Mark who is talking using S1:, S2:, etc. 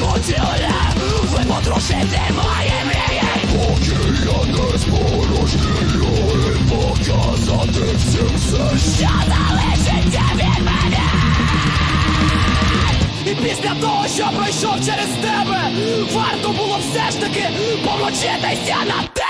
S1: хотіли ви потрошите моє мрії Поки я не спорожнюю і показати всім все, що залишиться від мене. І після того, що пройшов через тебе, варто було все ж таки помочитися на те.